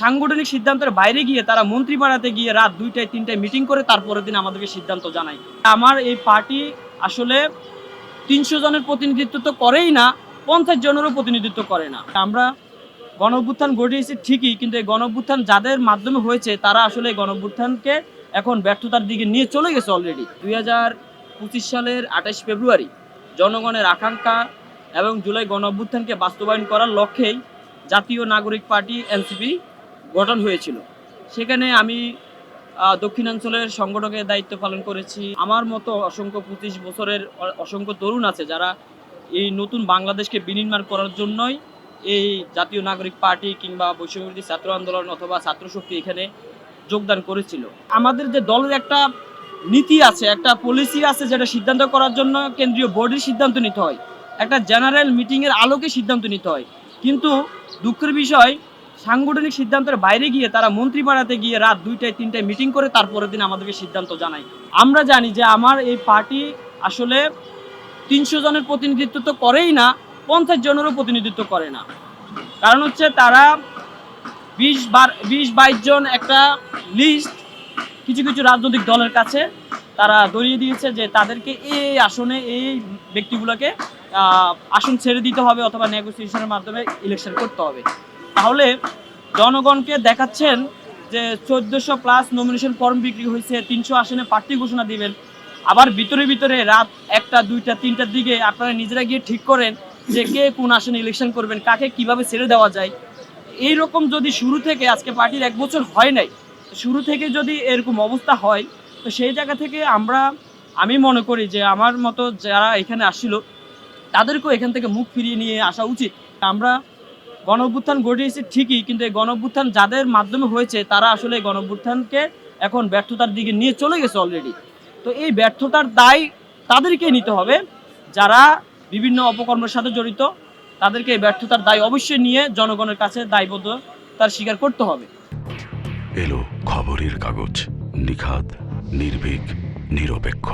সাংগঠনিক সিদ্ধান্তের বাইরে গিয়ে তারা মন্ত্রী বাড়াতে গিয়ে রাত দুইটায়, তিনটায় মিটিং করে তারপরের দিন আমাদেরকে সিদ্ধান্ত জানায়। আমার এই পার্টি আসলে তিনশো জনের প্রতিনিধিত্ব তো করেই না, পঞ্চাশ জনেরও প্রতিনিধিত্ব করে না। আমরা গণ অভ্যুত্থান ঘটিয়েছি ঠিকই, কিন্তু এই গণ অভ্যুত্থান যাদের মাধ্যমে হয়েছে, তারা আসলে এই গণ অভ্যুত্থানকে এখন ব্যর্থতার দিকে নিয়ে চলে গেছে অলরেডি দুই হাজার পঁচিশ সালের আঠাশ ফেব্রুয়ারি জনগণের আকাঙ্ক্ষা এবং জুলাই গণ অভ্যুত্থানকে বাস্তবায়ন করার লক্ষ্যেই জাতীয় নাগরিক পার্টি এনসিপি গঠন হয়েছিল। সেখানে আমি দক্ষিণাঞ্চলের সংগঠকের দায়িত্ব পালন করেছি। আমার মতো অসংখ্য পঁচিশ বছরের অসংখ্য তরুণ আছে যারা এই নতুন বাংলাদেশকে বিনির্মাণ করার জন্যই এই জাতীয় নাগরিক পার্টি কিংবা বৈষম্যবিরোধী ছাত্র আন্দোলন অথবা ছাত্র শক্তি এখানে যোগদান করেছিল। আমাদের যে দলের একটা নীতি আছে, একটা পলিসি আছে যেটা সিদ্ধান্ত করার জন্য কেন্দ্রীয় বোর্ডের সিদ্ধান্ত নিতে হয়। একটা জেনারেল মিটিংয়ের আলোকে সিদ্ধান্ত নিতে হয়। কিন্তু দুঃখের বিষয় সাংগঠনিক সিদ্ধান্তের বাইরে গিয়ে তারা মন্ত্রী বাড়াতে গিয়ে রাত দুইটায়, তিনটায় মিটিং করে তারপরের দিন আমাদেরকে সিদ্ধান্ত জানায়। আমরা জানি যে আমার এই পার্টি আসলে তিনশো জনের প্রতিনিধিত্ব তো করেই না, পঞ্চাশ জনেরও প্রতিনিধিত্ব করে না। কারণ হচ্ছে তারা বিশ বার, বিশ বাইশ জন একটা লিস্ট কিছু কিছু রাজনৈতিক দলের কাছে তারা ধরিয়ে দিয়েছে যে তাদেরকে এই আসনে এই ব্যক্তিগুলোকে আসন ছেড়ে দিতে হবে অথবা নেগোসিয়েশনের মাধ্যমে ইলেকশন করতে হবে। তাহলে জনগণকে দেখাচ্ছেন যে চোদ্দোশো প্লাস নমিনেশন ফর্ম বিক্রি হয়েছে, তিনশো আসনে প্রার্থী ঘোষণা দিবেন। আবার ভিতরে ভিতরে রাত একটা, দুইটা, তিনটার দিকে আপনারা নিজেরা গিয়ে ঠিক করেন যে কে কোন আসনে ইলেকশন করবেন, কাকে কীভাবে ছেড়ে দেওয়া যায়। এই রকম যদি শুরু থেকে, আজকে পার্টির এক বছর হয় নাই, শুরু থেকে যদি এরকম অবস্থা হয়, তো সেই জায়গা থেকে আমরা, আমি মনে করি যে আমার মতো যারা এখানে আসছিল, তাদেরকেও এখান থেকে মুখ ফিরিয়ে নিয়ে আসা উচিত। আমরা গণ অভ্যুত্থান ঘটিয়েছি ঠিকই, কিন্তু এই গণ অভ্যুত্থান যাদের মাধ্যমে হয়েছে, তারা আসলে গণ অভ্যুত্থানকে এখন ব্যর্থতার দিকে নিয়ে চলে গেছে অলরেডি তো এই ব্যর্থতার দায় তাদেরকে নিতে হবে, যারা বিভিন্ন অপকর্মের সাথে জড়িত, তাদেরকে এই ব্যর্থতার দায় অবশ্যই নিয়ে জনগণের কাছে দায়বদ্ধ তার স্বীকার করতে হবে। এলো খবরের কাগজ নিখাত নির্ভীক, নিরপেক্ষ।